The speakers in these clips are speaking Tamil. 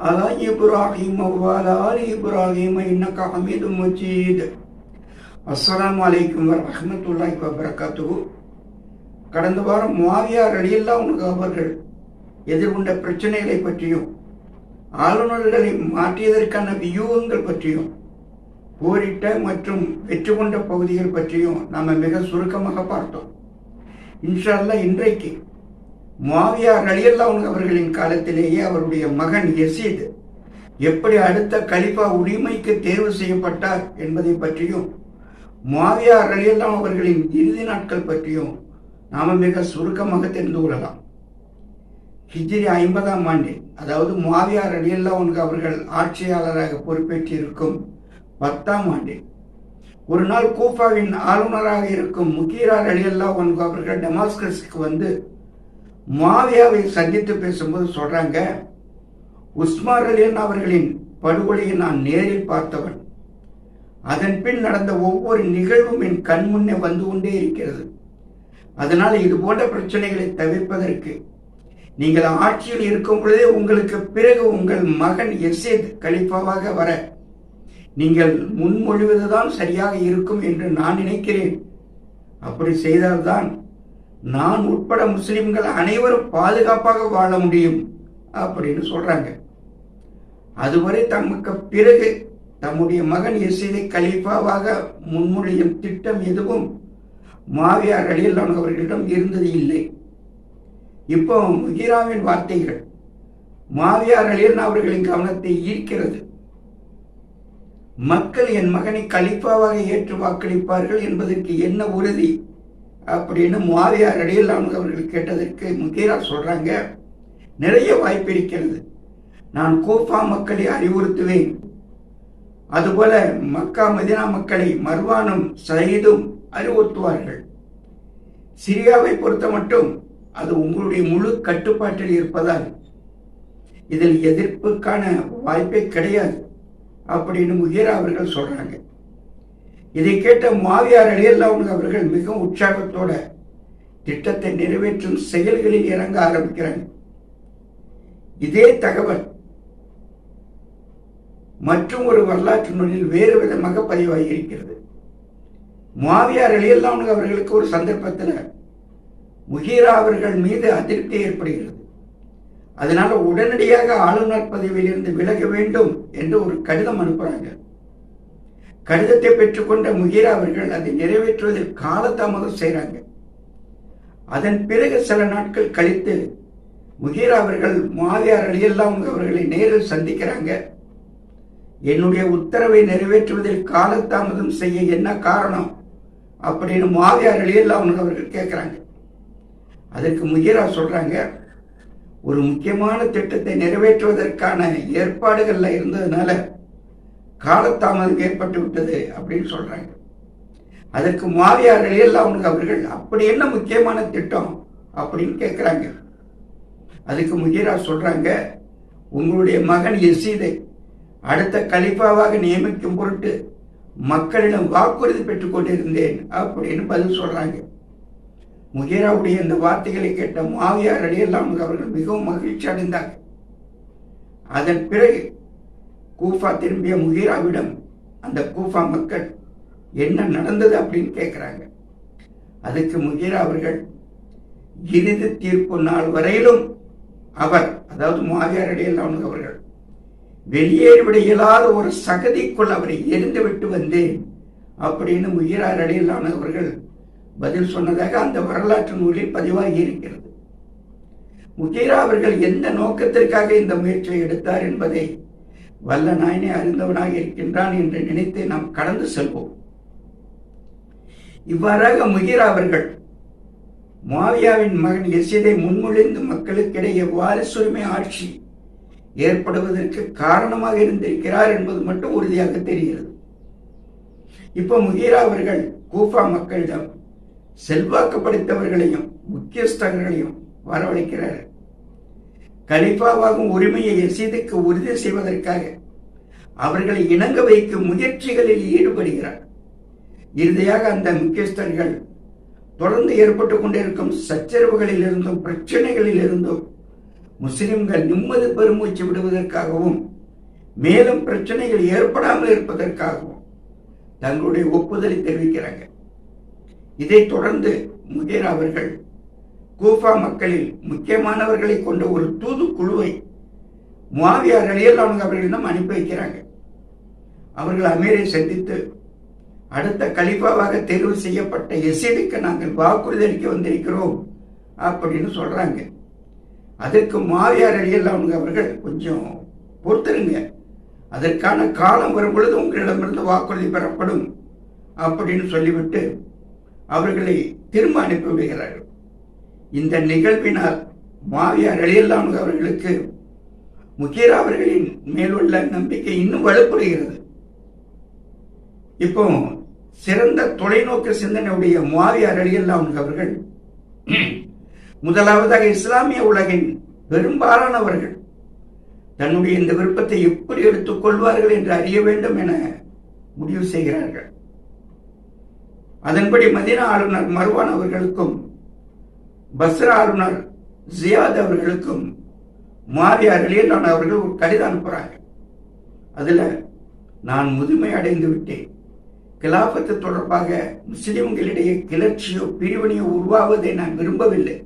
على إبراهيم وعلى آل إبراهيم إنك حميد مجيد அஸ்ஸலாமு அலைக்கும் வரஹ்மத்துல்லாஹி வபரகாத்துஹு கடந்த வாரம் முவாவியார் அலியல்லா உனக்கு அவர்கள் எதிர்கொண்ட பிரச்சனைகளை பற்றியும் ஆளுநர்களை மாற்றியதற்கான வியூகங்கள் பற்றியும் போரிட்ட மற்றும் வெற்றி கொண்ட பகுதிகள் பற்றியும் நாம் மிக சுருக்கமாக பார்த்தோம் இன்ஷா அல்லாஹ் இன்றைக்கு மாவியார் ரலியல்லாவுன் அவர்களின் காலத்திலேயே அவருடைய மகன் எசீத் எப்படி அடுத்த கலிஃபா உரிமைக்கு தேர்வு செய்யப்பட்டார் என்பதை பற்றியும் மாவியார் ரலியல்லாம் அவர்களின் இறுதி நாட்கள் பற்றியும் நாம மிக சுருக்கமாக தெரிந்து கொள்ளலாம். ஹிஜ்ரி ஐம்பதாம் ஆண்டில் அதாவது முவாவியா ரலியல்லாவுன் அவர்கள் ஆட்சியாளராக பொறுப்பேற்றிருக்கும் பத்தாம் ஆண்டில் ஒரு நாள் கூஃபாவின் ஆளுநராக இருக்கும் முகீரா அலியல்லா அவர்கள் டெமாஸ்கஸுக்கு வந்து மாவியாவை சந்தித்து பேசும்போது சொல்றாங்க உஸ்மார் அலியன் அவர்களின் படுகொலையை நான் நேரில் பார்த்தவன். அதன் பின் நடந்த ஒவ்வொரு நிகழ்வும் என் கண் முன்னே வந்து கொண்டே இருக்கிறது. அதனால் இது போன்ற பிரச்சனைகளை தவிர்ப்பதற்கு நீங்கள் ஆட்சியில் இருக்கும் பொழுதே உங்களுக்கு பிறகு உங்கள் மகன் எசேத் கலிஃபாவாக வர நீங்கள் முன்மொழிவதுதான் சரியாக இருக்கும் என்று நான் நினைக்கிறேன். அப்படி செய்தால்தான் நான் உட்பட முஸ்லிம்கள் அனைவரும் பாதுகாப்பாக வாழ முடியும் அப்படின்னு சொல்றாங்க. அதுவரை தமக்கு பிறகு தம்முடைய மகன் எசீதை கலீஃபாவாக முன்மொழியும் திட்டம் எதுவும் மாவியார் அலியல்லான் அவர்களிடம் இருந்தது இல்லை. இப்போ முகிராவின் வார்த்தைகள் மாவியார் அலியல்லா அவர்களின் கவனத்தை ஈர்க்கிறது. மக்கள் என் மகனை கலிப்பாவாக ஏற்று வாக்களிப்பார்கள் என்பதற்கு என்ன உறுதி? அப்படின்னு மாவியார் அடியல்லான் அவர்கள் கேட்டதற்கு முகீரா சொல்கிறாங்க நிறைய வாய்ப்பு இருக்கிறது. நான் கோஃபா மக்களை அறிவுறுத்துவேன். அதுபோல மக்கா மதினா மக்களை மர்வானும் சயீதும் அறிவுறுத்துவார்கள். சிரியாவை பொறுத்த மட்டும் அது உங்களுடைய முழு கட்டுப்பாட்டில் இருப்பதால் இதில் எதிர்ப்புக்கான வாய்ப்பே கிடையாது அப்படின்னு முகீரா அவர்கள் சொல்கிறாங்க இதை கேட்ட மாவியார் அலியல்லாவுன் அவர்கள் மிகவும் உற்சாகத்தோட திட்டத்தை நிறைவேற்றும் செயல்களில் இறங்க ஆரம்பிக்கிறாங்க. இதே தகவல் மற்றும் ஒரு வரலாற்று நூலில் வேறு விதமாக பதிவாகி இருக்கிறது. மாவியார் அலியல்லாவுன் அவர்களுக்கு ஒரு சந்தர்ப்பத்தில் முகீரா அவர்கள் மீது அதிருப்தி ஏற்படுகிறது. அதனால உடனடியாக ஆளுநர் பதவியில் இருந்து விலக வேண்டும் என்று ஒரு கடிதம் அனுப்புகிறாங்க கடிதத்தை பெற்றுக்கொண்ட முகீரா அவர்கள் அதை நிறைவேற்றுவதில் காலதாமதம் செய்கிறாங்க அதன் பிறகு சில நாட்கள் கழித்து முகீரா அவர்கள் மாவியார் அலியல்லாம் அவர்களை நேரில் சந்திக்கிறாங்க. என்னுடைய உத்தரவை நிறைவேற்றுவதில் காலதாமதம் செய்ய என்ன காரணம் அப்படின்னு மாவியார் அலியல்லாம் அவர்கள் கேட்குறாங்க அதற்கு முகீரா சொல்றாங்க ஒரு முக்கியமான திட்டத்தை நிறைவேற்றுவதற்கான ஏற்பாடுகள்ல இருந்ததுனால காலத்தாமதம் ஏற்பட்டு விட்டது அப்படின்னு சொல்றாங்க. அதற்கு மாவியார் எல்லாம் அவர்கள் அப்படி என்ன முக்கியமான திட்டம்? அப்படின்னு கேட்குறாங்க அதுக்கு முகீரா சொல்றாங்க உங்களுடைய மகன் எசீதை அடுத்த கலிஃபாவாக நியமிக்கும் பொருட்டு மக்களிடம் வாக்குறுதி பெற்றுக் கொண்டிருந்தேன் அப்படின்னு பதில் சொல்றாங்க. முகீராவுடைய இந்த வார்த்தைகளை கேட்ட மாவியார் அடியெல்லாம் அவர்கள் மிகவும் மகிழ்ச்சி அடைந்தாங்க அதன் பிறகு கூஃபா திரும்பிய முகீராவிடம் அந்த கூஃபா மக்கள் என்ன நடந்தது அப்படின்னு கேட்குறாங்க அதுக்கு முகீரா அவர்கள் இறுதி தீர்ப்பு நாள் வரையிலும் அவர் அதாவது மாவியார் அடியெல்லாம் அவர்கள் வெளியேறிவிட இயலாத ஒரு சகதிக்குள் அவரை எரிந்து விட்டு வந்தேன் அப்படின்னு முகிரார் அடியிலான அவர்கள் பதில் சொன்னதாக அந்த வரலாற்று நூலில் பதிவாகி இருக்கிறது. முகீரா அவர்கள் எந்த நோக்கத்திற்காக இந்த முயற்சியை எடுத்தார் என்பதை வல்ல நாயனே அறிந்தவனாக இருக்கின்றான் என்று நினைத்து நாம் கடந்து செல்வோம். இவ்வாறாக முகீரா அவர்கள் மாவியாவின் மகன் எசிதை முன்மொழிந்து மக்களுக்கிடையே வாரிசுரிமை ஆட்சி ஏற்படுவதற்கு காரணமாக இருந்திருக்கிறார் என்பது மட்டும் உறுதியாக தெரிகிறது. இப்போ முகீரா அவர்கள் கூஃபா மக்களிடம் செல்வாக்கு படைத்தவர்களையும் முக்கியஸ்தர்களையும் வரவழைக்கிறார்கள் கலிஃபாவாகும் உரிமையை எசீதுக்கு உறுதி செய்வதற்காக அவர்களை இணங்க வைக்கும் முயற்சிகளில் ஈடுபடுகிறார். இறுதியாக அந்த முக்கியஸ்தர்கள் தொடர்ந்து ஏற்பட்டுக் கொண்டிருக்கும் சச்சரவுகளில் இருந்தும் பிரச்சனைகளில் இருந்தும் முஸ்லிம்கள் நிம்மதி பெருமூச்சு விடுவதற்காகவும் மேலும் பிரச்சனைகள் ஏற்படாமல் இருப்பதற்காகவும் தங்களுடைய ஒப்புதலை தெரிவிக்கிறாங்க. இதைத் தொடர்ந்து முகேர் அவர்கள் கூஃபா மக்களில் முக்கியமானவர்களை கொண்ட ஒரு தூது குழுவை முவாவியார் அலியல்லானு அவர்களிடம் அனுப்பி வைக்கிறாங்க. அவர்கள் அமீரை சந்தித்து அடுத்த கலிஃபாவாக தேர்வு செய்யப்பட்ட எசீதுக்கு நாங்கள் வாக்குறுதி அளிக்க வந்திருக்கிறோம் அப்படின்னு சொல்றாங்க. அதற்கு மாவியார் அலியல்லானு அவர்கள் கொஞ்சம் பொறுத்துருங்க. அதற்கான காலம் வரும் பொழுது உங்களிடமிருந்து வாக்குறுதி பெறப்படும் அப்படின்னு சொல்லிவிட்டு அவர்களை திரும்ப அனுப்பி விடுகிறார்கள். இந்த நிகழ்வினால் மாவியார் அலியல்லானு அவர்களுக்கு முகீரா அவர்களின் மேலுள்ள நம்பிக்கை இன்னும் வலுப்படுகிறது இப்போ சிறந்த தொலைநோக்கு சிந்தனையுடைய மாவியார் அலியல்லானு அவர்கள் முதலாவதாக இஸ்லாமிய உலகின் பெரும்பாலானவர்கள் தன்னுடைய இந்த விருப்பத்தை எப்படி எடுத்துக் கொள்வார்கள் என்று அறிய வேண்டும் என முடிவு செய்கிறார்கள். அதன்படி மதினா ஆளுநர் மருவான் அவர்களுக்கும் பஸ்ர ஆளுநர் ஜியாத் அவர்களுக்கும் மாரியார் நான் அவர்கள் ஒரு கடிதம் அனுப்புறாங்க அதில் நான் முதுமை அடைந்து விட்டேன். கிலாபத்து தொடர்பாக முஸ்லிம்களிடையே கிளர்ச்சியோ பிரிவினையோ உருவாவதை நான் விரும்பவில்லை.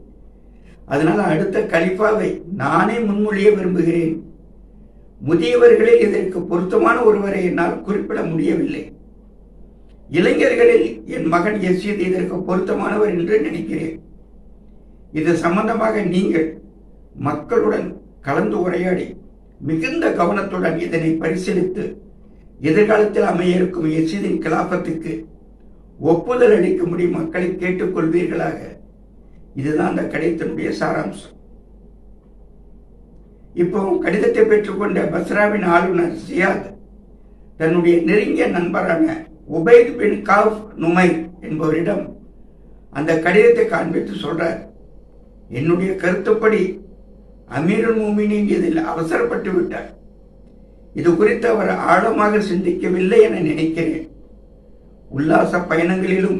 அதனால் அடுத்த கலிஃபாவை நானே முன்மொழிய விரும்புகிறேன். முதியவர்களில் இதற்கு பொருத்தமான ஒருவரை என்னால் குறிப்பிட முடியவில்லை. இளைஞர்களில் என் மகன் எஸ்யத் இதற்கு பொருத்தமானவர் என்று நினைக்கிறேன். இது சம்பந்தமாக நீங்கள் மக்களுடன் கலந்து உரையாடி மிகுந்த கவனத்துடன் இதனை பரிசீலித்து எதிர்காலத்தில் அமைய இருக்கும் எசிதின் கிலாபத்துக்கு ஒப்புதல் அளிக்கும்படி மக்களை கேட்டுக்கொள்வீர்களாக. இதுதான் அந்த கடிதத்தினுடைய சாராம்சம். இப்போ கடிதத்தை பெற்றுக்கொண்ட பஸ்ராவின் ஆளுநர் சியாத் தன்னுடைய நெருங்கிய நண்பரான உபைத் பின் காஃப் நுமை என்பவரிடம் அந்த கடிதத்தை காண்பித்து சொல்றார். என்னுடைய கருத்துப்படி அமீருல் மூமினின் இதில் அவசரப்பட்டு விட்டார். இது குறித்து அவர் ஆழமாக சிந்திக்கவில்லை என நினைக்கிறேன். உல்லாச பயணங்களிலும்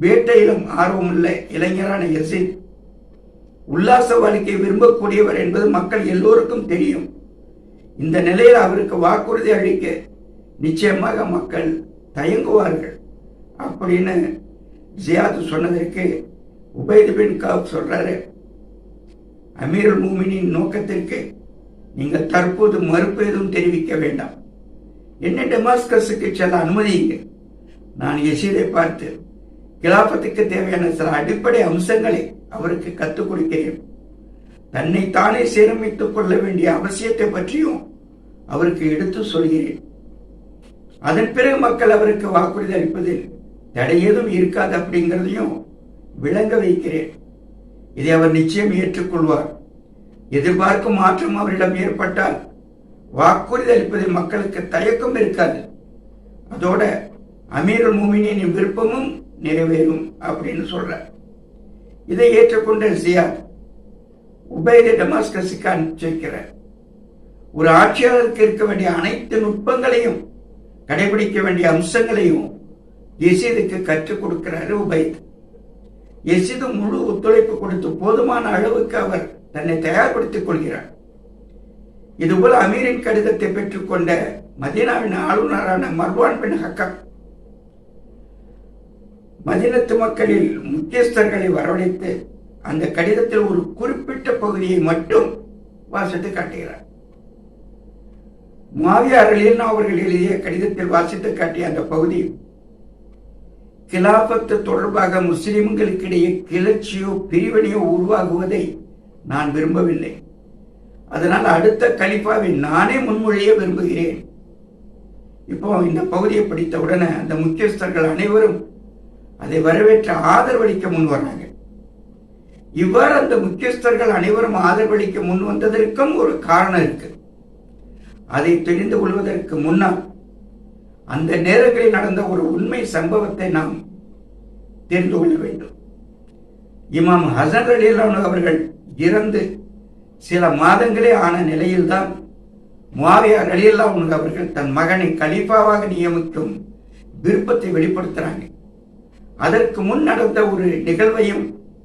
வேட்டையிலும் ஆர்வமுள்ள இளைஞரான யசின் உல்லாச வாழ்க்கையை விரும்பக்கூடியவர் என்பது மக்கள் எல்லோருக்கும் தெரியும். இந்த நிலையில் அவருக்கு வாக்குறுதி அளிக்க நிச்சயமாக மக்கள் தயங்குவார்கள். அப்படின்னு ஜியாது சொன்னதற்கு உபைது பின் காப் சொல்றாரு அமீருல் மூமினின் நோக்கத்திற்கு நீங்கள் தற்போது மறுப்பு எதுவும் தெரிவிக்க வேண்டாம். என்ன டெமாஸ்கஸுக்கு செல்ல அனுமதியுங்க நான் எசீதை பார்த்து கிலாபத்துக்கு தேவையான சில அடிப்படை அம்சங்களை அவருக்கு கற்றுக் கொடுக்கிறேன். தன்னை தானே சீரமைத்துக் கொள்ள வேண்டிய அவசியத்தை பற்றியும் அவருக்கு எடுத்து சொல்கிறேன். அதன் பிறகு மக்கள் அவருக்கு வாக்குறுதி அளிப்பதில் தடை ஏதும் இருக்காது அப்படிங்கிறதையும் விளங்க வைக்கிறேன். இதை அவர் நிச்சயம் ஏற்றுக்கொள்வார். எதிர்பார்க்கும் மாற்றம் அவரிடம் ஏற்பட்டால் வாக்குறுதி அளிப்பதில் மக்களுக்கு தயக்கம் இருக்காது. அதோட அமீருல் மூமினின் விருப்பமும் நிறைவேறும் அப்படின்னு சொல்றார். இதை ஏற்றுக்கொண்ட ஜியாத் உபைத டமாஸ்கஸுக்கு அனுப்பிச்சு வைக்கிறார் ஒரு ஆட்சியாளருக்கு இருக்க வேண்டிய அனைத்து நுட்பங்களையும் கடைபிடிக்க வேண்டிய அம்சங்களையும் எசிதுக்கு கற்றுக் கொடுக்கிறாரு உபைத். எசிது முழு ஒத்துழைப்பு கொடுத்து போதுமான அளவுக்கு அவர் தன்னை தயார்படுத்திக் கொள்கிறார். இதுபோல அமீரின் கடிதத்தை பெற்றுக்கொண்ட மதீனாவின் ஆளுநரான மர்வான் பின் ஹக்கம் மதினத்து மக்களில் முக்கியஸ்தர்களை வரவழைத்து அந்த கடிதத்தில் ஒரு குறிப்பிட்ட பகுதியை மட்டும் வாசித்து காட்டுகிறார். மாவியார் அவர்கள் எழுதிய கடிதத்தில் வாசித்து காட்டிய அந்த பகுதி கிலாபத்து தொடர்பாக முஸ்லிம்களுக்கிடையே கிளர்ச்சியோ பிரிவினையோ உருவாகுவதை நான் விரும்பவில்லை. அதனால் அடுத்த கலிஃபாவை நானே முன்மொழிய விரும்புகிறேன். இப்போ இந்த பகுதியை படித்த உடனே அந்த முக்கியஸ்தர்கள் அனைவரும் அதை வரவேற்று ஆதரவளிக்க முன் வர்றாங்க இவ்வாறு அந்த முக்கியஸ்தர்கள் அனைவரும் ஆதரவளிக்க முன் வந்ததற்கும் ஒரு காரணம் இருக்கு. அதை தெரிந்து கொள்வதற்கு முன்னால் அந்த நேரங்களில் நடந்த ஒரு உண்மை சம்பவத்தை நாம் தெரிந்து கொள்ள வேண்டும். இமாம் ஹசன் அலிலான் அவர்கள் இறந்து சில மாதங்களே ஆன நிலையில்தான் முவாவியா அலியல்லான் அவர்கள் தன் மகனை கலீஃபாவாக நியமிக்கும் விருப்பத்தை வெளிப்படுத்துறாங்க. அதற்கு முன் நடந்த ஒரு நிகழ்வையும்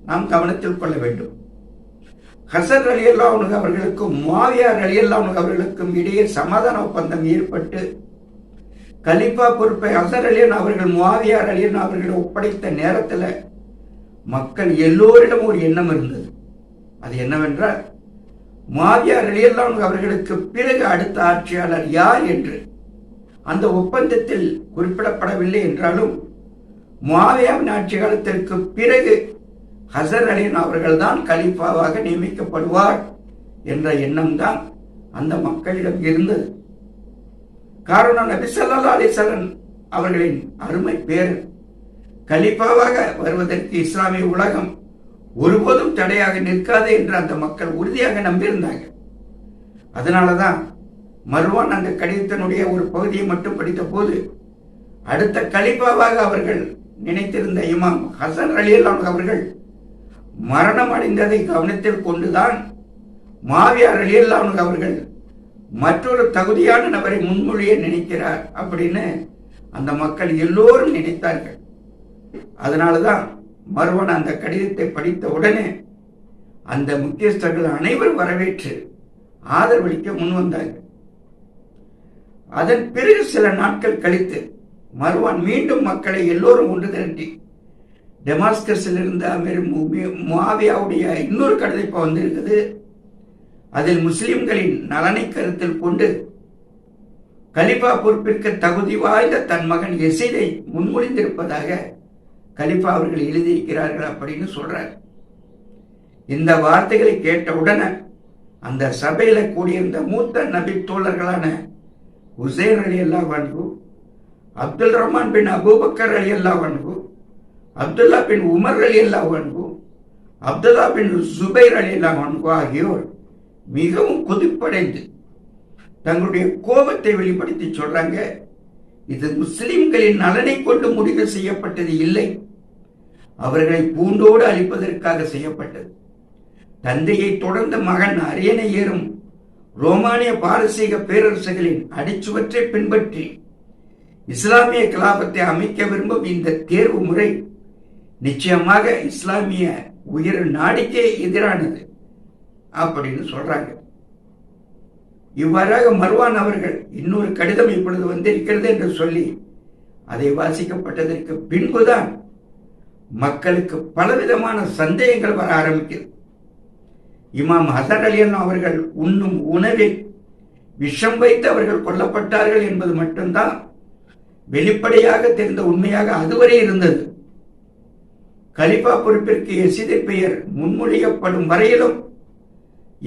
நாம் கவனத்தில் கொள்ள வேண்டும். ஹசன் அலி அல்லாவுனுக்கு அவர்களுக்கும் மாவியார் அலி அல்லாவுனுக்கு அவர்களுக்கும் இடையே சமாதான ஒப்பந்தம் ஏற்பட்டு கலிஃபா பொறுப்பை ஹசர் அலியன் அவர்கள் முவாவியார் அலியன் அவர்கள் ஒப்படைத்த நேரத்தில் மக்கள் எல்லோரிடமும் ஒரு எண்ணம் இருந்தது. அது என்னவென்றால் மாவியார் அலியல்லாம் அவர்களுக்கு பிறகு அடுத்த ஆட்சியாளர் யார் என்று அந்த ஒப்பந்தத்தில் குறிப்பிடப்படவில்லை என்றாலும் மாவியாவின் ஆட்சி காலத்திற்கு பிறகு ஹசர் அலின் அவர்கள்தான் கலிஃபாவாக நியமிக்கப்படுவார் என்ற எண்ணம்தான் அந்த மக்களிடம் இருந்தது. காரணம் நபி சல்லா அலிசல்லன் அவர்களின் அருமை பேர் கலிப்பாவாக வருவதற்கு இஸ்லாமிய உலகம் ஒருபோதும் தடையாக நிற்காது என்று அந்த மக்கள் உறுதியாக நம்பியிருந்தாங்க அதனாலதான் மர்வான் அந்த கடிதத்தினுடைய ஒரு பகுதியை மட்டும் படித்த போது அடுத்த கலிப்பாவாக அவர்கள் நினைத்திருந்த இமாம் ஹசன் அலியல்லாம் அவர்கள் மரணம் அடைந்ததை கவனத்தில் கொண்டுதான் மாவியார் அலியல்லாம் அவர்கள் மற்றொரு தகுதியான நபரை முன்மொழிய நினைக்கிறார் அப்படின்னு அந்த மக்கள் எல்லோரும் நினைத்தார்கள். அதனாலதான் மறுவன் அந்த கடிதத்தை படித்த உடனே அந்த முக்கியஸ்தர்கள் அனைவரும் வரவேற்று ஆதரவளிக்க முன் வந்தாங்க அதன் பிறகு சில நாட்கள் கழித்து மறுவான் மீண்டும் மக்களை எல்லோரும் ஒன்று திரட்டி டெமாஸ்கஸில் இருந்த மாவியாவுடைய இன்னொரு கடிதம் இப்போ வந்திருக்குது. அதில் முஸ்லிம்களின் நலனை கருத்தில் கொண்டு கலிபா பொறுப்பிற்கு தகுதி வாய்ந்த தன் மகன் எசிதை முன்மொழிந்திருப்பதாக கலிபா அவர்கள் எழுதியிருக்கிறார்கள் அப்படின்னு சொல்றார். இந்த வார்த்தைகளை கேட்டவுடனே அந்த சபையில கூடியிருந்த மூத்த நபி தோழர்களான உசேன் அலி அல்லா வன்கு அப்துல் ரஹ்மான் பின் அபூபக்கர் அலி அல்லா வன்கு அப்துல்லா பின் உமர் அலி அல்லா வன்கு அப்துல்லா பின் சுபைர் அலி அல்லா வன்கு ஆகியோர் மிகவும் கொதிப்படைந்து தங்களுடைய கோபத்தை வெளிப்படுத்தி சொல்றாங்க இது முஸ்லிம்களின் நலனை கொண்டு முடிவு செய்யப்பட்டது இல்லை. அவர்களை பூண்டோடு அழிப்பதற்காக செய்யப்பட்டது. தந்தையை தொடர்ந்த மகன் அரியணை ஏறும் ரோமானிய பாரசீக பேரரசுகளின் அடிச்சுவற்றை பின்பற்றி இஸ்லாமிய கலாபத்தை அமைக்க விரும்பும் இந்த தேர்வு முறை நிச்சயமாக இஸ்லாமிய உயிர் நாடிக்கே எதிரானது. அப்படின்னு சொல்றாங்க. இவ்வாறாக மர்வான் அவர்கள் இன்னொரு கடிதம் இப்பொழுது வந்திருக்கிறது என்று சொல்லி அதை வாசிக்கப்பட்டதற்கு பின்புதான் மக்களுக்கு பலவிதமான சந்தேகங்கள் வர ஆரம்பிக்கிறது இமாம் ஹசர் அலியன் அவர்கள் உண்ணும் உணவில் விஷம் வைத்து அவர்கள் கொல்லப்பட்டார்கள் என்பது மட்டும்தான் வெளிப்படையாக தெரிந்த உண்மையாக அதுவரை இருந்தது. கலிபா பொறுப்பிற்கு எசிதை பெயர் முன்மொழியப்படும் வரையிலும்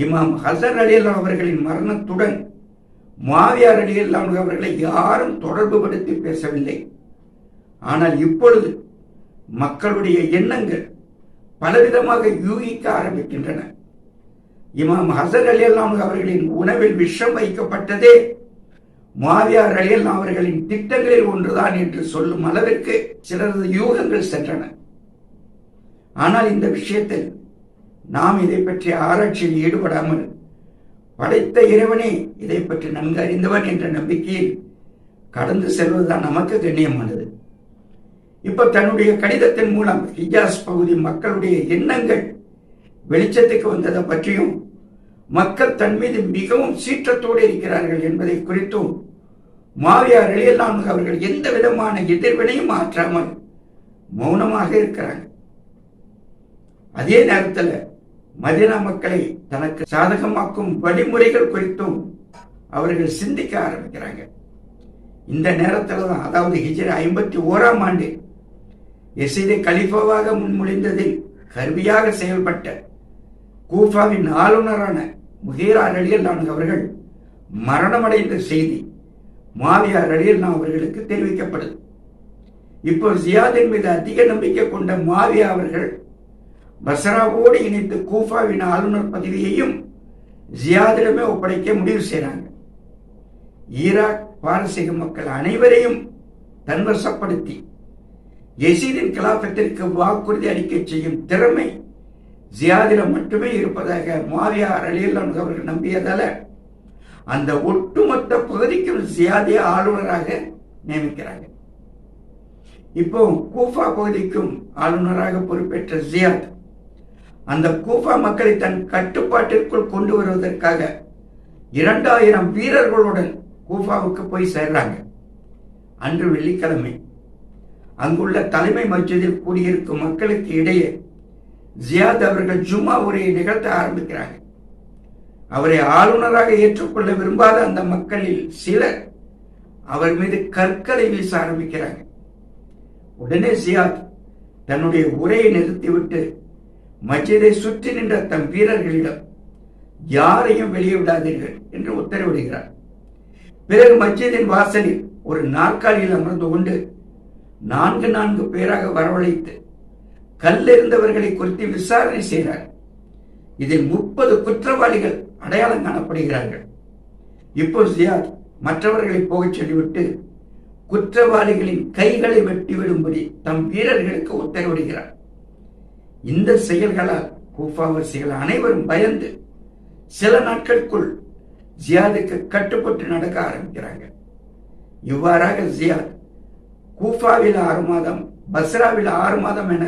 இமாம் ஹசன் அலியல்லாம் அவர்களின் மரணத்துடன் மாவியார் அலியல்லாம் அவர்களை யாரும் தொடர்பு படுத்தி பேசவில்லை. ஆனால் இப்பொழுது மக்களுடைய எண்ணங்கள் பலவிதமாக யூகிக்க ஆரம்பிக்கின்றன. இமாம் ஹசன் அலியல்லாம் அவர்களின் உணவில் விஷம் வைக்கப்பட்டதே மாவியார் அலியல்லாம் அவர்களின் திட்டங்களில் ஒன்றுதான் என்று சொல்லும் அளவிற்கு சிலரது யூகங்கள் சென்றன. ஆனால் இந்த விஷயத்தில் நாம் இதை பற்றி ஆராய்ச்சியில் ஈடுபடாமல் படைத்த இறைவனே இதை பற்றி நன்கு அறிந்தவன் என்ற நம்பிக்கையில் கடந்து செல்வதுதான் நமக்கு கண்ணியமானது. இப்ப தன்னுடைய கடிதத்தின் மூலம் ஹிஜாஸ் பகுதி மக்களுடைய எண்ணங்கள் வெளிச்சத்துக்கு வந்ததை பற்றியும் மக்கள் தன் மீது மிகவும் சீற்றத்தோடு இருக்கிறார்கள் என்பதை குறித்தும் மாவியார் எழியலாம் அவர்கள் எந்த விதமான எதிர்வினையும் மாற்றாமல் மௌனமாக இருக்கிறாங்க. அதே நேரத்தில் மதினா மக்களை தனக்கு சாதகமாக்கும் வழிமுறைகள் குறித்தும் அவர்கள் சிந்திக்க ஆரம்பிக்கிறாங்க. இந்த நேரத்தில் தான் அதாவது ஹிஜர் ஐம்பத்தி ஓராம் ஆண்டு எசிதை கலிஃபாவாக முன்மொழிந்ததில் கருவியாக செயல்பட்ட கூஃபாவின் ஆளுநரான முகீரா ரலியல்லான் அவர்கள் மரணமடைந்த செய்தி மாவியா ரலியல்லான் அவர்களுக்கு தெரிவிக்கப்படுது. இப்போ ஜியாதின் மீது அதிக நம்பிக்கை கொண்ட மாவியா அவர்கள் பசராவோடு இணைத்து கூஃபாவின் ஆளுநர் பதவியையும் ஜியாதிடமே ஒப்படைக்க முடிவு செய்கிறாங்க. ஈராக் பாரசீக மக்கள் அனைவரையும் தன்வசப்படுத்தி எசீதின் கலாபத்திற்கு வாக்குறுதி அளிக்க செய்யும் திறமை ஜியாதிடம் மட்டுமே இருப்பதாக மாவியா அலியல் அவர்கள் நம்பியதால அந்த ஒட்டுமொத்த பகுதிக்கும் ஜியாதிய ஆளுநராக நியமிக்கிறாங்க. இப்போ கூஃபா பகுதிக்கும் ஆளுநராக பொறுப்பேற்ற ஜியாத் அந்த கூஃபா மக்களை தன் கட்டுப்பாட்டிற்குள் கொண்டு வருவதற்காக இரண்டாயிரம் வீரர்களுடன் கூஃபாவுக்கு போய் சேர்றாங்க. அன்று வெள்ளிக்கிழமை. அங்குள்ள தலைமை மஸ்ஜிதில் கூடியிருக்கும் மக்களுக்கு இடையே ஜியாத் அவர்கள் ஜும்மா உரையை நிகழ்த்த ஆரம்பிக்கிறாங்க. அவரை ஆளுநராக ஏற்றுக்கொள்ள விரும்பாத அந்த மக்களில் சிலர் அவர் மீது கற்களை வீச ஆரம்பிக்கிறாங்க. உடனே ஜியாத் தன்னுடைய உரையை நிறுத்திவிட்டு மஜிதை சுற்றி நின்ற தம் வீரர்களிடம் யாரையும் வெளியே விடாதீர்கள் என்று உத்தரவிடுகிறார். பிறகு மஜிதின் வாசலில் ஒரு நாற்காலியில் அமர்ந்து கொண்டு நான்கு நான்கு பேராக வரவழைத்து கல்லெறிந்தவர்களை குறித்து விசாரணை செய்கிறார் இதில் முப்பது குற்றவாளிகள் அடையாளம் காணப்படுகிறார்கள். இப்போ ஜியாத் மற்றவர்களை போகச் சொல்லிவிட்டு குற்றவாளிகளின் கைகளை வெட்டிவிடும்படி தம் வீரர்களுக்கு உத்தரவிடுகிறார். இந்த செயல்களால் கூஃபாவாசிகள் அனைவரும் பயந்து சில நாட்களுக்குள் ஜியாதுக்கு கட்டுப்பட்டு நடக்க ஆரம்பிக்கிறாங்க. இவ்வாறாக ஜியாத் கூஃபாவில் ஆறு மாதம் பஸ்ராவில் ஆறு மாதம் என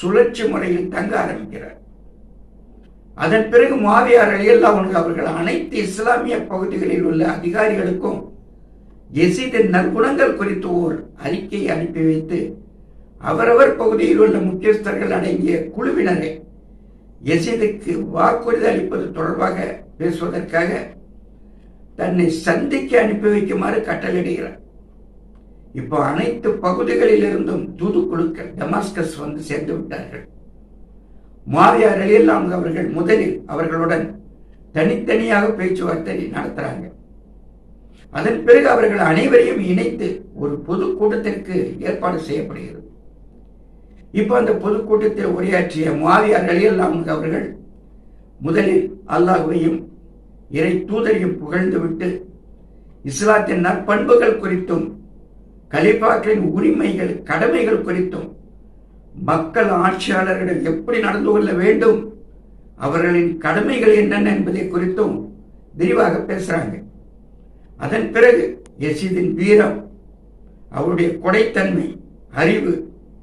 சுழற்சி முறையில் தங்க ஆரம்பிக்கிறார். அதன் பிறகு மாவியார் அலியல்லா அவர்கள் அனைத்து இஸ்லாமிய பகுதிகளில் உள்ள அதிகாரிகளுக்கும் எசிதின் நற்குணங்கள் குறித்து ஓர் அறிக்கையை அனுப்பி வைத்து அவரவர் பகுதியில் உள்ள முக்கியஸ்தர்கள் அடங்கிய குழுவினரை எசிதுக்கு வாக்குறுதி அளிப்பது தொடர்பாக பேசுவதற்காக தன்னை சந்திக்க அனுப்பி வைக்குமாறு கட்டளையிடுகிறார். இப்போ அனைத்து பகுதிகளில் இருந்தும் தூதுக்குழுக்கள் டமாஸ்கஸ் வந்து சேர்ந்து விட்டார்கள். மாரியார் அலியல்லாம் அவர்கள் முதலில் அவர்களுடன் தனித்தனியாக பேச்சுவார்த்தை நடத்துறாங்க. அதன் பிறகு அவர்கள் அனைவரையும் இணைத்து ஒரு பொது கூட்டத்திற்கு ஏற்பாடு செய்யப்படுகிறது. இப்போ அந்த பொதுக்கூட்டத்தில் உரையாற்றிய மாவியார் அலியல்லாம் அவர்கள் முதலில் அல்லாஹுவையும் இறை தூதரையும் புகழ்ந்துவிட்டு இஸ்லாத்தின் நற்பண்புகள் குறித்தும் கலிபாக்களின் உரிமைகள் கடமைகள் குறித்தும் மக்கள் ஆட்சியாளர்களிடம் எப்படி நடந்து கொள்ள வேண்டும் அவர்களின் கடமைகள் என்னென்ன என்பதை குறித்தும் விரிவாக பேசுகிறாங்க அதன் பிறகு எசிதின் வீரம் அவருடைய கொடைத்தன்மை அறிவு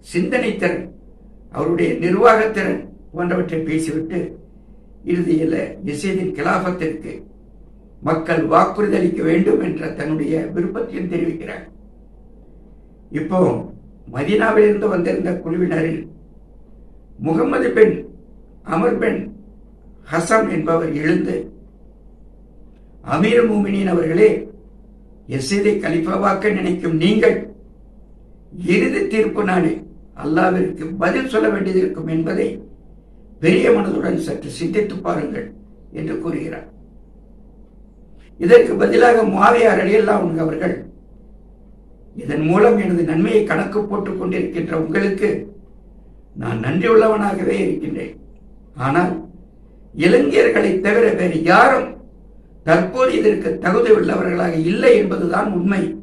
சிந்தனை திறன் அவருடைய நிர்வாகத்திறன் போன்றவற்றை பேசிவிட்டு இறுதியில் இசைதின் கிலாபத்திற்கு மக்கள் வாக்குறுதி அளிக்க வேண்டும் என்ற தன்னுடைய விருப்பத்தையும் தெரிவிக்கிறார். இப்போ மதீனாவிலிருந்து வந்திருந்த குழுவினரில் முகமது பெண் அமர் பெண் ஹசம் என்பவர் எழுந்து அமீர் மூமினின் அவர்களே எஸ்இதை கலிஃபாவாக்க நினைக்கும் நீங்கள் இறுதி தீர்ப்பு நாளே அல்லாவிற்கு பதில் சொல்ல வேண்டியதிருக்கும் என்பதை பெரிய மனதுடன் சற்று சிந்தித்து பாருங்கள் என்று கூறுகிறார். இதற்கு பதிலாக மாவியார் அலியல்லா அவர்கள் இதன் மூலம் எனது நன்மையை கணக்கு போட்டுக் கொண்டிருக்கின்ற உங்களுக்கு நான் நன்றியுள்ளவனாகவே இருக்கின்றேன். ஆனால் இளைஞர்களை தவிர வேறு யாரும் தற்போது இதற்கு தகுதி உள்ளவர்களாக இல்லை என்பதுதான் உண்மை.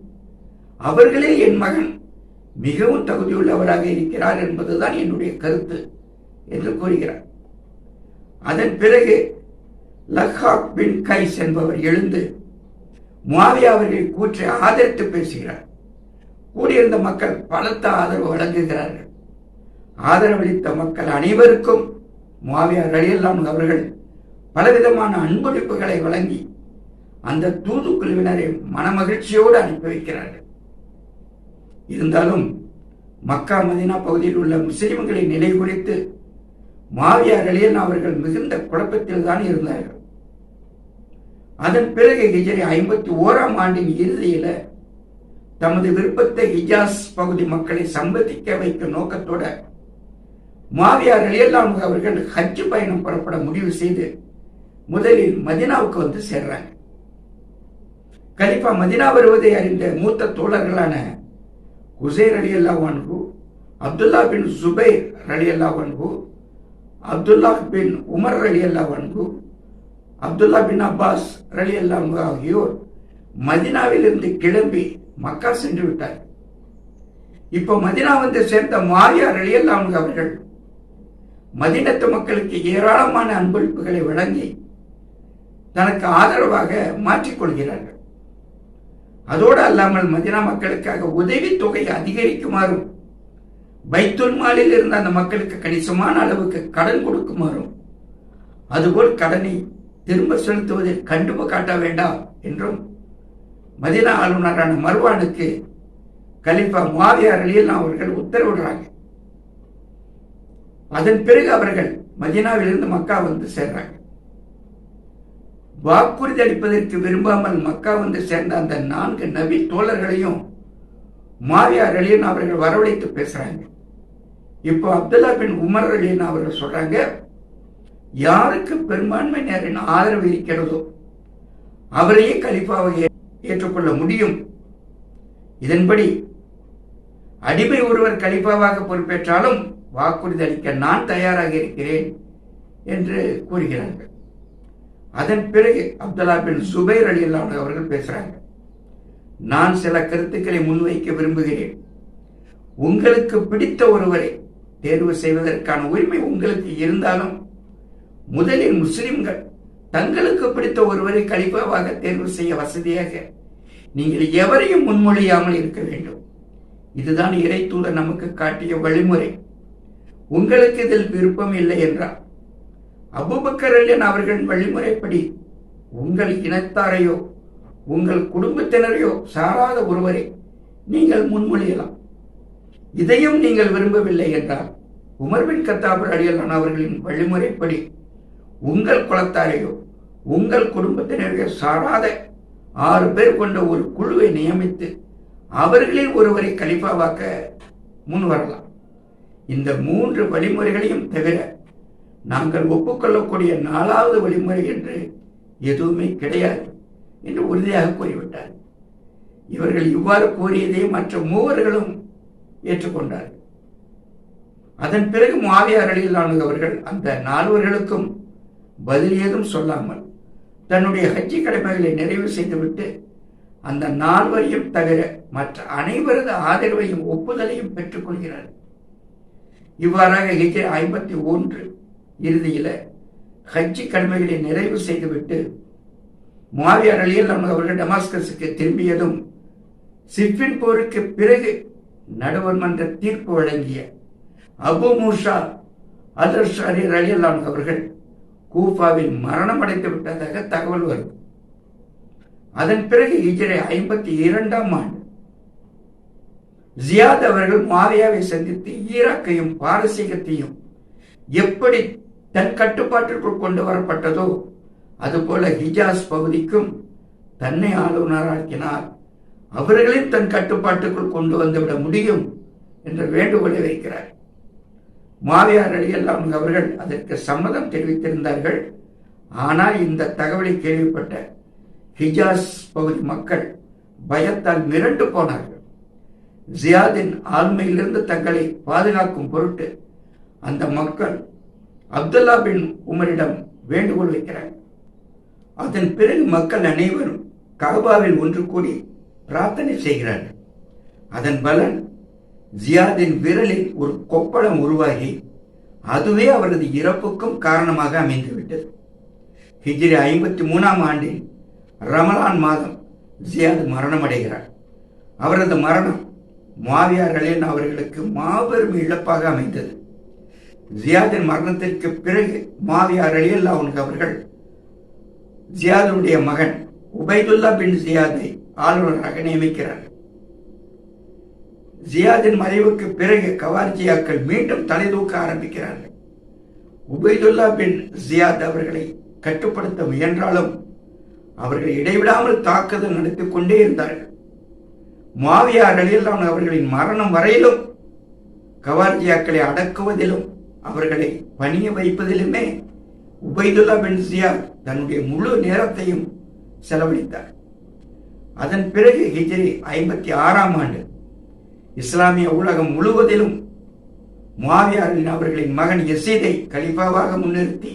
அவர்களே என் மகன். மிகவும் தகுதியுள்ளவராக இருக்கிறார் என்பதுதான் என்னுடைய கருத்து என்று கூறுகிறார். அதன் பிறகு லஹாக் பின் கைஸ் என்பவர் எழுந்து முவாவியா அவர்கள் கூற்றை ஆதரித்து பேசுகிறார். கூடியிருந்த மக்கள் பலத்த ஆதரவு வழங்குகிறார்கள். ஆதரவளித்த மக்கள் அனைவருக்கும் முவாவியா ரலியல்லாம் அவர்கள் பலவிதமான அன்பளிப்புகளை வழங்கி அந்த தூதுக்குழுவினரை மனமகிழ்ச்சியோடு அனுப்பி வைக்கிறார்கள். இருந்தாலும் மக்கா மதினா பகுதியில் உள்ள முஸ்லிம்களின் நிலை குறித்து மாவியார் அவர்கள் மிகுந்த குழப்பத்தில் தான் இருந்தார்கள். அதன் பிறகு ஹிஜரி ஐம்பத்தி ஓராம் ஆண்டின் இறுதியில தமது விருப்பத்தை ஹிஜாஸ் பகுதி மக்களை சம்பதிக்க வைக்கும் நோக்கத்தோட மாவியார் அலியல்லாம் அவர்கள் ஹஜ் பயணம் புறப்பட முடிவு செய்து முதலில் மதினாவுக்கு வந்து சேர்றாங்க. கலிஃபா மதினா வருவதை அறிந்த மூத்த தோழர்களான குசேர் அலி அல்லா வன்ஹு அப்துல்லா பின் சுபைர் ரலி அல்லா வன்ஹு அப்துல்லா பின் உமர் ரலி அல்லா அப்துல்லா பின் அப்பாஸ் ரலி அல்லா ஆகியோர் மதினாவிலிருந்து கிளம்பி மக்கா சென்று விட்டார். இப்போ மதினா வந்து சேர்ந்த மாரியார் அலியல்லாம் அவர்கள் மதினத்து மக்களுக்கு ஏராளமான அன்பளிப்புகளை வழங்கி தனக்கு ஆதரவாக மாற்றிக்கொள்கிறார்கள் அதோடு அல்லாமல் மதினா மக்களுக்காக உதவி தொகை அதிகரிக்குமாறும் பைத்துல் மாலில் இருந்த அந்த மக்களுக்கு கணிசமான அளவுக்கு கடன் கொடுக்குமாறும் அதுபோல் கடனை திரும்ப செலுத்துவதில் கண்டுப காட்ட வேண்டாம் என்றும் மதினா ஆளுநரான மர்வானுக்கு கலிஃபா மாவியார் அலியல்லாம் அவர்கள் உத்தரவிடுறாங்க. அதன் பிறகு அவர்கள் மதினாவிலிருந்து மக்கா வந்து சேர்றாங்க. வாக்குறுதி அளிப்பதற்கு விரும்பாமல் மக்கா வந்து சேர்ந்த அந்த நான்கு நபி தோழர்களையும் மாவியார் அலியன் அவர்கள் வரவழைத்து பேசுறாங்க. இப்போ அப்துல்லா பின் உமர் அலியன் அவர்கள் சொல்றாங்க யாருக்கு பெரும்பான்மையினரின் ஆதரவு இருக்கிறதோ அவரையே கலிஃபாவை ஏற்றுக்கொள்ள முடியும். இதன்படி அடிமை ஒருவர் கலிஃபாவாக பொறுப்பேற்றாலும் வாக்குறுதி அளிக்க நான் தயாராக இருக்கிறேன் என்று கூறுகிறார்கள். அதன் பிறகு அப்துல்லா பின் சுபைர் அலி அல்லாஹ் அவர்கள் பேசுறாங்க. நான் சில கருத்துக்களை முன்வைக்க விரும்புகிறேன். உங்களுக்கு பிடித்த ஒருவரை தேர்வு செய்வதற்கான உரிமை உங்களுக்கு இருந்தாலும் முதலில் முஸ்லிம்கள் தங்களுக்கு பிடித்த ஒருவரை கலிப்பாவாக தேர்வு செய்ய வசதியாக நீங்கள் எவரையும் முன்மொழியாமல் இருக்க வேண்டும். இதுதான் இறை தூதர் நமக்கு காட்டிய வழிமுறை. உங்களுக்கு இதில் விருப்பம் இல்லை என்றால் அபுபக்கர் அவர்கள் அவர்களின் வழிமுறைப்படி உங்கள் இனத்தாரையோ உங்கள் குடும்பத்தினரையோ சாராத ஒருவரை நீங்கள் முன்மொழியலாம். இதையும் நீங்கள் விரும்பவில்லை என்றால் உமர்பின் கத்தாபுர் கத்தாபர் அடியலான் அவர்களின் வழிமுறைப்படி உங்கள் குலத்தாரையோ உங்கள் குடும்பத்தினரையோ சாராத ஆறு பேர் கொண்ட ஒரு குழுவை நியமித்து அவர்களில் ஒருவரை கலிப்பாவாக்க முன் வரலாம் இந்த மூன்று வழிமுறைகளையும் தவிர நாங்கள் ஒப்புக்கொள்ளக்கூடிய நாலாவது வழிமுறை என்று எதுவுமே கிடையாது என்று உறுதியாக கூறிவிட்டார். இவர்கள் இவ்வாறு கூறியதை மற்ற மூவர்களும் ஏற்றுக்கொண்டார்கள் அதன் பிறகு மாவியார் அடியிலான அவர்கள் அந்த நால்வர்களுக்கும் பதில் ஏதும் சொல்லாமல் தன்னுடைய ஹஜ்ஜி கடமைகளை நிறைவு செய்துவிட்டு அந்த நால்வரையும் தவிர மற்ற அனைவரது ஆதரவையும் ஒப்புதலையும் பெற்றுக்கொள்கிறார் இவ்வாறாக ஹிஜ்ரி ஐம்பத்தி ஒன்று இறுதியில் ஹஜ்ஜி கடமைகளை நிறைவு செய்துவிட்டு மாவியார் அலியல் அவர்கள் டமாஸ்கஸுக்கு திரும்பியதும் சிப்பின் போருக்கு பிறகு நடுவர் மன்ற தீர்ப்பு வழங்கிய அபு மூஷா அல் அலி அலியல்லான் அவர்கள் கூஃபாவில் மரணம் அடைந்து விட்டதாக தகவல் வருது. அதன் பிறகு இஜரை ஐம்பத்தி இரண்டாம் ஆண்டு ஜியாத் அவர்கள் மாவியாவை சந்தித்து ஈராக்கையும் பாரசீகத்தையும் எப்படி தன் கட்டுப்பாட்டிற்குள் கொண்டு வரப்பட்டதோ அதுபோல ஹிஜாஸ் பகுதிக்கும் தன்னை ஆளுநராக்கினார். அவர்களையும் தன் கட்டுப்பாட்டுக்குள் கொண்டு வந்துவிட முடியும் என்ற வேண்டுகோளை வைக்கிறார். மாவியார் அலியல்லாம் அவர்கள் அதற்கு சம்மதம் தெரிவித்திருந்தார்கள். ஆனால் இந்த தகவலை கேள்விப்பட்ட ஹிஜாஸ் பகுதி மக்கள் பயத்தால் மிரண்டு போனார்கள். ஜியாதின் ஆண்மையிலிருந்து தங்களை பாதுகாக்கும் பொருட்டு அந்த மக்கள் அப்துல்லா பின் உமரிடம் வேண்டுகோள் வைக்கிறார். அதன் பிறகு மக்கள் அனைவரும் கஹபாவில் ஒன்று கூடி பிரார்த்தனை செய்கிறார்கள். அதன் பலன் ஜியாதின் விரலில் ஒரு கொப்பளம் உருவாகி அதுவே அவரது இறப்புக்கும் காரணமாக அமைந்துவிட்டது. ஹிஜ்ரி ஐம்பத்தி மூணாம் ஆண்டில் ரமலான் மாதம் ஜியாத் மரணமடைகிறார். அவரது மரணம் மாவியார் அவர்களுக்கு மாபெரும் இழப்பாக அமைந்தது. ஜியாதின் மரணத்திற்கு பிறகு மாவியார் அலியல்லா அவர்கள் ஜியாதுடைய மகன் உபைதுல்லா பின் ஜியாதை ஆளுநராக நியமிக்கிறார். ஜியாதின் மறைவுக்கு பிறகு கவார்ஜியாக்கள் மீண்டும் தலை தூக்க ஆரம்பிக்கிறார்கள். உபைதுல்லா பின் ஜியாத் அவர்களை கட்டுப்படுத்த முயன்றாலும் அவர்கள் இடைவிடாமல் தாக்குதல் நடத்திக் கொண்டே இருந்தார்கள். மாவியார் அலியல்லான் அவர்களின் மரணம் வரையிலும் கவார்ஜியாக்களை அடக்குவதிலும் அவர்களை பணிய வைப்பதிலுமே உபைதுல்லா பின் தன்னுடைய முழு நேரத்தையும் செலவழித்தார். அதன் பிறகு ஹிஜ்ரி ஐம்பத்தி ஆறாம் ஆண்டு இஸ்லாமிய உலகம் முழுவதிலும் மாவியாரின் அவர்களின் மகன் எசீதை கலிஃபாவாக முன்னிறுத்தி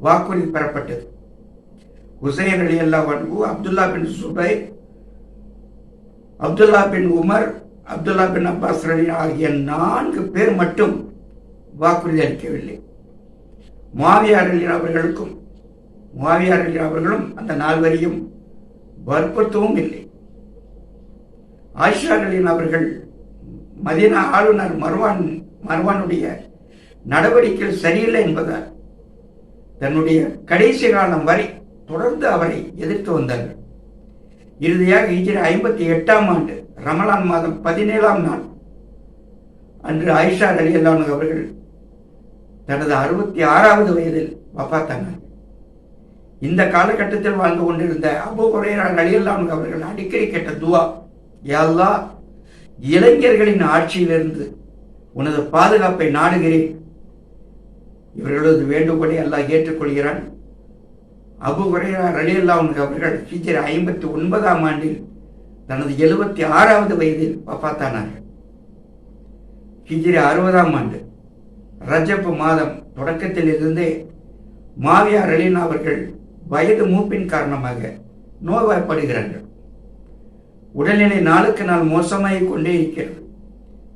வாக்குறுதி பெறப்பட்டது. ஹுசைன் அலி அல்லா வன்கு அப்துல்லா பின் சுபை அப்துல்லா பின் உமர் அப்துல்லா பின் அப்பாஸ் அலி ஆகிய நான்கு பேர் மட்டும் வாக்குறுதி அளிக்கவில்லை. மாவியார் அவர்களுக்கும் மாவியார் அவர்களும் அந்த நால்வரையும் வற்புறுத்தவும் இல்லை. ஆயிஷா அலின் அவர்கள் மதீனா ஆளுநர் மர்வான் மர்வானுடைய நடவடிக்கைகள் சரியில்லை என்பதால் தன்னுடைய கடைசி காலம் வரை தொடர்ந்து அவரை எதிர்த்து வந்தார்கள். இறுதியாக இஜிர ஐம்பத்தி எட்டாம் ஆண்டு ரமலான் மாதம் பதினேழாம் நாள் அன்று ஆயிஷா அலி அல்லானு அவர்கள் தனது அறுபத்தி ஆறாவது வயதில் வபாத்தானார் இந்த காலகட்டத்தில் வாழ்ந்து கொண்டிருந்த அபு குரேரா அலி அவர்கள் அடிக்கடி கேட்ட துவா யாழ்லா இளைஞர்களின் ஆட்சியிலிருந்து உனது பாதுகாப்பை நாடுகிறேன். இவர்களது வேண்டுகோளை அல்லாஹ் ஏற்றுக்கொள்கிறான். அபு ஹுரேரா ரலியல்லாஹு அவர்கள் ஹிஜர் ஐம்பத்தி ஒன்பதாம் ஆண்டில் தனது எழுபத்தி ஆறாவது வயதில் வஃபாத்தானார்கள் ஹிஜ்ரி அறுபதாம் ஆண்டு ரஜப் மாதம் தொடக்கத்தில் இருந்தே மாவியார் ரலீனா அவர்கள் வயது மூப்பின் காரணமாக நோய்வாய்ப்படுகிறார்கள். உடல்நிலை நாளுக்கு நாள் மோசமாகிக் கொண்டே இருக்கிறது.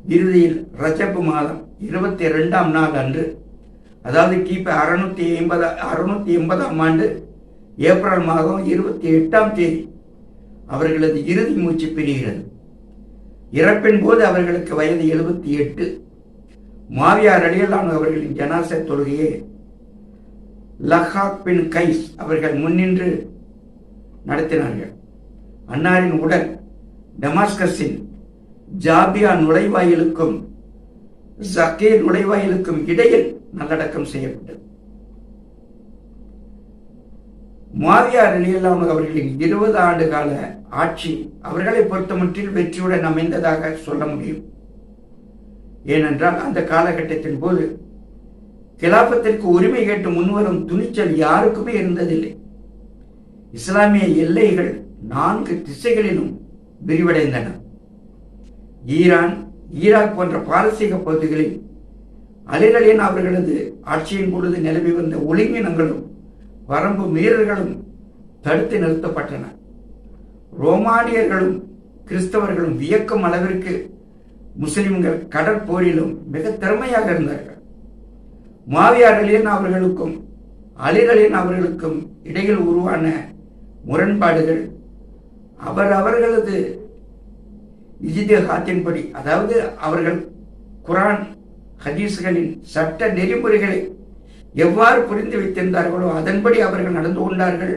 இறுதியில் ரஜப் மாதம் இருபத்தி ரெண்டாம் நாள் அன்று அதாவது கிபி அறுநூத்தி எண்பது அறுநூத்தி எண்பதாம் ஆண்டு ஏப்ரல் மாதம் இருபத்தி எட்டாம் தேதி அவர்களது இறுதி மூச்சு பிரிகிறது. இறப்பின் போது அவர்களுக்கு வயது எழுபத்தி எட்டு மாவியார் அடியலான அவர்களின் ஜனாச தொழுகையை லஹாக் பின் கைஸ் அவர்கள் முன்னின்று நடத்தினார்கள். அன்னாரின் உடல் டமாஸ்கஸின் ஜாபியா நுழைவாயிலுக்கும் ஜக்கீர் நுழைவாயிலுக்கும் இடையில் நல்லடக்கம் செய்யப்பட்டது. மாவியார் அலியல்லாம் அவர்களின் இருபது ஆண்டு கால ஆட்சி அவர்களை பொறுத்தமட்டில் வெற்றியுடன் அமைந்ததாக சொல்ல முடியும். ஏனென்றால் அந்த காலகட்டத்தின் போது கிலாபத்திற்கு உரிமை கேட்டு முன்வரும் துணிச்சல் யாருக்குமே இருந்ததில்லை. இஸ்லாமிய எல்லைகள் நான்கு திசைகளிலும் விரிவடைந்தன. ஈரான் ஈராக் போன்ற பாரசீக பகுதிகளில் அலிரலியன் அவர்களது ஆட்சியின் பொழுது நிலவி வந்த ஒழுங்கினங்களும் வரம்பு மீறல்களும் தடுத்து நிறுத்தப்பட்டன. ரோமானியர்களும் கிறிஸ்தவர்களும் வியக்கும் அளவிற்கு முஸ்லிம்கள் கடற்போரிலும் மிக திறமையாக இருந்தார்கள். மாவியார்களின் அவர்களுக்கும் அலிகளின் அவர்களுக்கும் இடையில் உருவான முரண்பாடுகள் அவர் அவர்களது இஜிதேகாத்தின்படி அதாவது அவர்கள் குரான் ஹதீஸ்களின் சட்ட நெறிமுறைகளை எவ்வாறு புரிந்து வைத்திருந்தார்களோ அதன்படி அவர்கள் நடந்து கொண்டார்கள்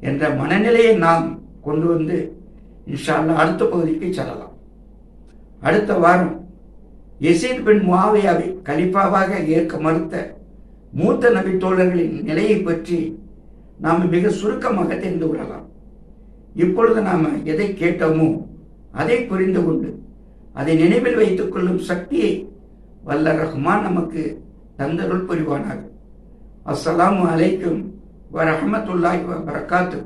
என்ற மனநிலையை நாம் கொண்டு வந்து இன்ஷா அடுத்த பகுதிக்கு செல்லலாம். அடுத்த வாரம் எசீத் பின் முவாவியாவை கலிப்பாவாக ஏற்க மறுத்த மூத்த நபி தோழர்களின் நிலையை பற்றி நாம் மிக சுருக்கமாக தெரிந்து கொள்ளலாம். இப்பொழுது நாம் எதை கேட்டோமோ அதை புரிந்து கொண்டு அதை நினைவில் வைத்துக் கொள்ளும் சக்தியை வல்ல ரஹ்மான் நமக்கு தந்தருள் புரிவானாக. அஸ்ஸலாமு அலைக்கும் வரஹமத்துல்லாஹி வரகாத்து